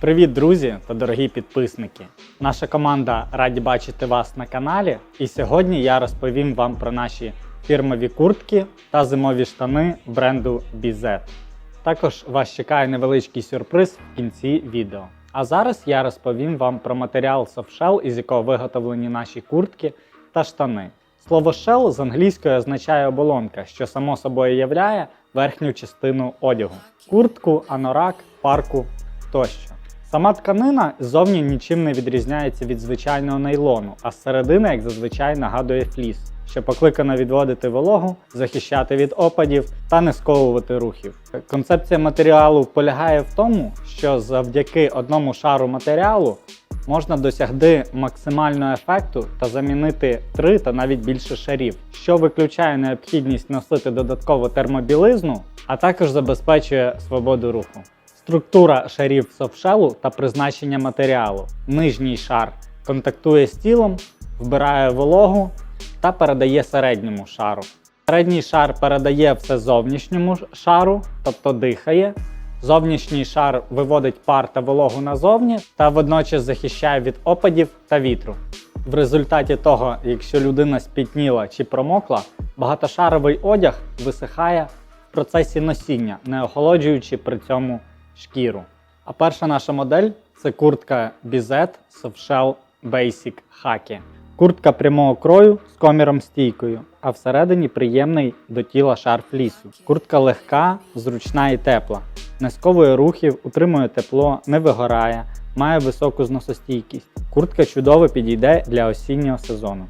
Привіт, друзі та дорогі підписники! Наша команда раді бачити вас на каналі. І сьогодні я розповім вам про наші фірмові куртки та зимові штани бренду BZ. Також вас чекає невеличкий сюрприз в кінці відео. А зараз я розповім вам про матеріал Softshell, із якого виготовлені наші куртки та штани. Слово shell з англійської означає оболонка, що само собою являє верхню частину одягу: куртку, анорак, парку тощо. Сама тканина ззовні нічим не відрізняється від звичайного нейлону, а зсередини, як зазвичай, нагадує фліс, що покликано відводити вологу, захищати від опадів та не сковувати рухів. Концепція матеріалу полягає в тому, що завдяки одному шару матеріалу можна досягти максимального ефекту та замінити три та навіть більше шарів, що виключає необхідність носити додаткову термобілизну, а також забезпечує свободу руху. Структура шарів софтшелу та призначення матеріалу. Нижній шар контактує з тілом, вбирає вологу та передає середньому шару. Середній шар передає все зовнішньому шару, тобто дихає. Зовнішній шар виводить пар та вологу назовні та водночас захищає від опадів та вітру. В результаті того, якщо людина спітніла чи промокла, багатошаровий одяг висихає в процесі носіння, не охолоджуючи при цьому шкіру. А перша наша модель це куртка BZ Softshell Basic Haki. Куртка прямого крою з коміром стійкою, а всередині приємний до тіла шар флісу. Куртка легка, зручна і тепла, не сковує рухів, утримує тепло, не вигорає, має високу зносостійкість. Куртка чудово підійде для осіннього сезону.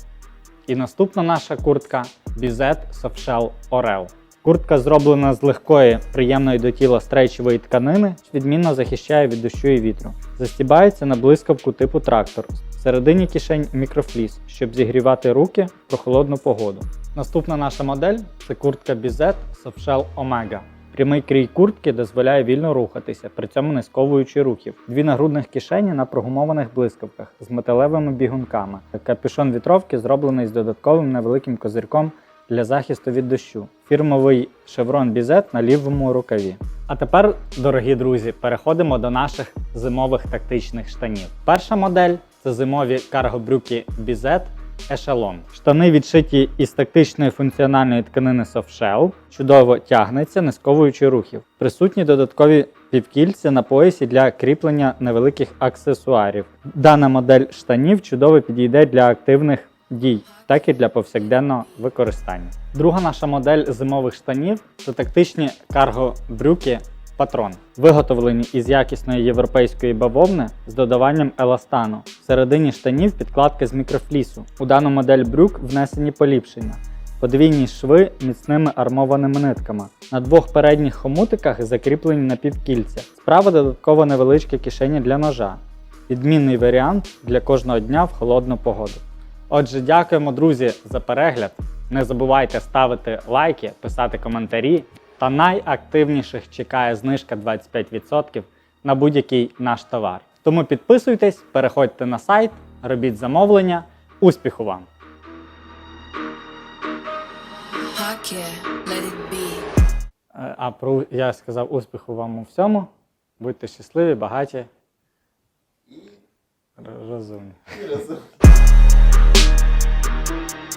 І наступна наша куртка BZ Softshell Orel. Куртка зроблена з легкої, приємної до тіла стрейчової тканини, відмінно захищає від дощу і вітру. Застібається на блискавку типу трактор. Всередині кишень мікрофліс, щоб зігрівати руки в прохолодну погоду. Наступна наша модель це куртка BZ Softshell Omega. Прямий крій куртки дозволяє вільно рухатися, при цьому не сковуючи рухів. Дві нагрудних кишені на прогумованих блискавках з металевими бігунками. Капюшон вітровки зроблений з додатковим невеликим козирком для захисту від дощу. Фірмовий шеврон Бізет на лівому рукаві. А тепер, дорогі друзі, переходимо до наших зимових тактичних штанів. Перша модель це зимові карго-брюки Bizet Echelon. Штани відшиті із тактичної функціональної тканини Softshell, чудово тягнеться, не сковуючи рухів. Присутні додаткові півкільця на поясі для кріплення невеликих аксесуарів. Дана модель штанів чудово підійде для активних дій, так і для повсякденного використання. Друга наша модель зимових штанів це тактичні карго-брюки Патрон, виготовлені із якісної європейської бавовни з додаванням еластану. Всередині штанів підкладка з мікрофлісу. У дану модель брюк внесені поліпшення. Подвійні шви міцними армованими нитками. На двох передніх хомутиках закріплені напівкільця. Справа додатково невеличке кишеня для ножа. Відмінний варіант для кожного дня в холодну погоду. Отже, дякуємо, друзі, за перегляд. Не забувайте ставити лайки, писати коментарі. Та найактивніших чекає знижка 25% на будь-який наш товар. Тому підписуйтесь, переходьте на сайт, робіть замовлення. Успіху вам! Е, А про я сказав успіху вам у всьому. Будьте щасливі, багаті. Розумні. І разом. you